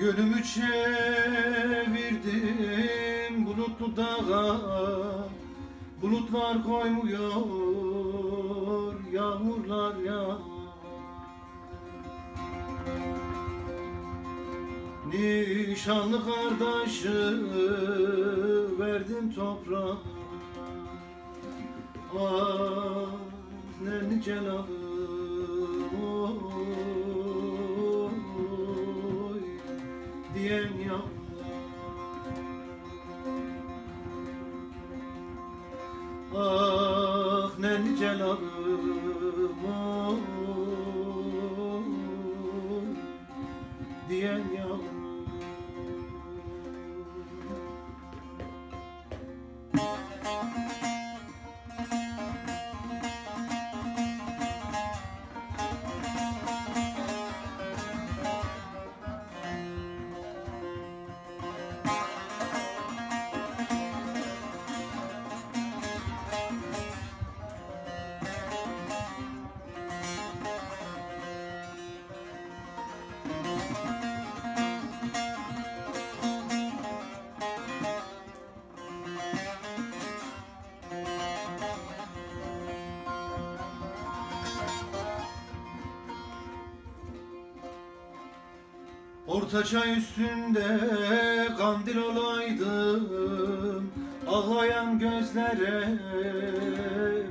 Gönlümü çevirdim bulutlu dağa. Bulutlar koymuyor yağmurlar ya Nişanlı kardeşi verdim toprağa. Ah nenni celalım Ah nenni celalım oy diyen ya Orta çay üstünde kandil olaydım Ağlayan gözlere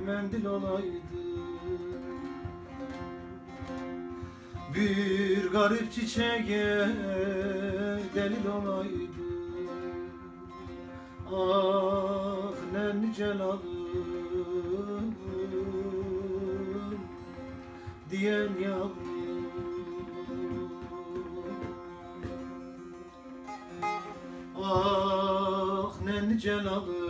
mendil olaydım. Bir garip çiçeğe delil olaydım. Ah nenni celalım diyen yavrum Ah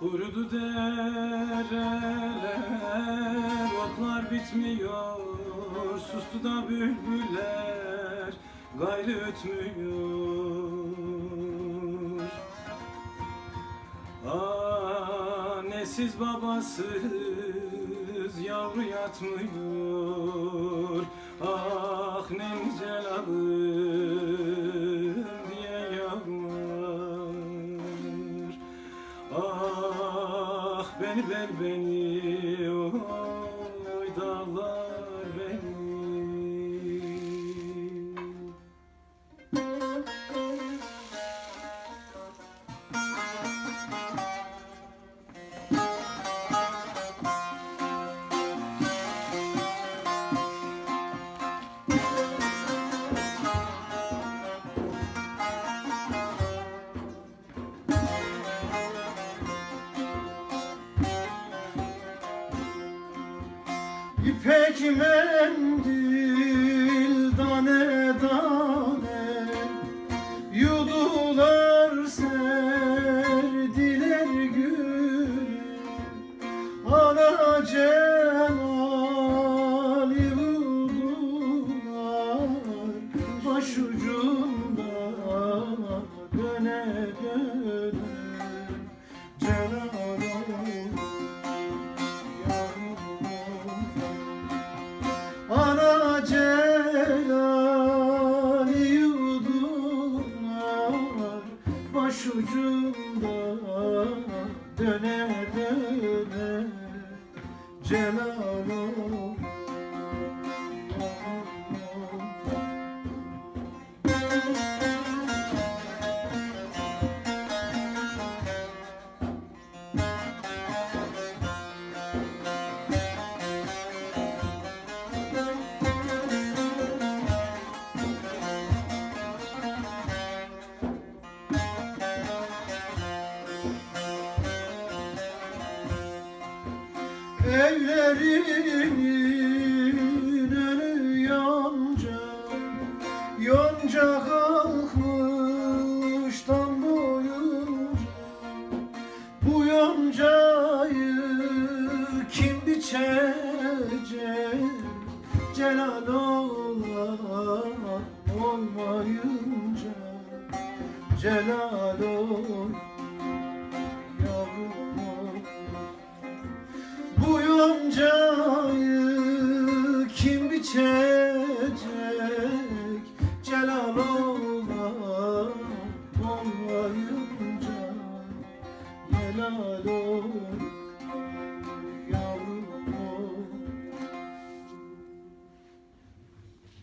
Kurudu dereler, otlar bitmiyor Sustu da bülbüller, gayrı ötmüyor. Ah nesiz babasız yavru yatmıyor. Ah ne celalım Bel beni İpek mendil tane tane Yudular serdiler gülü Ana Cemal'i vurdular. Başucunda döne döne Başucunda Sevgilinin önü yonca Yonca kalkmış tam boyunca Bu yoncayı kim biçecek? Celal olan olmayınca Celal ol Yoncayı kim biçecek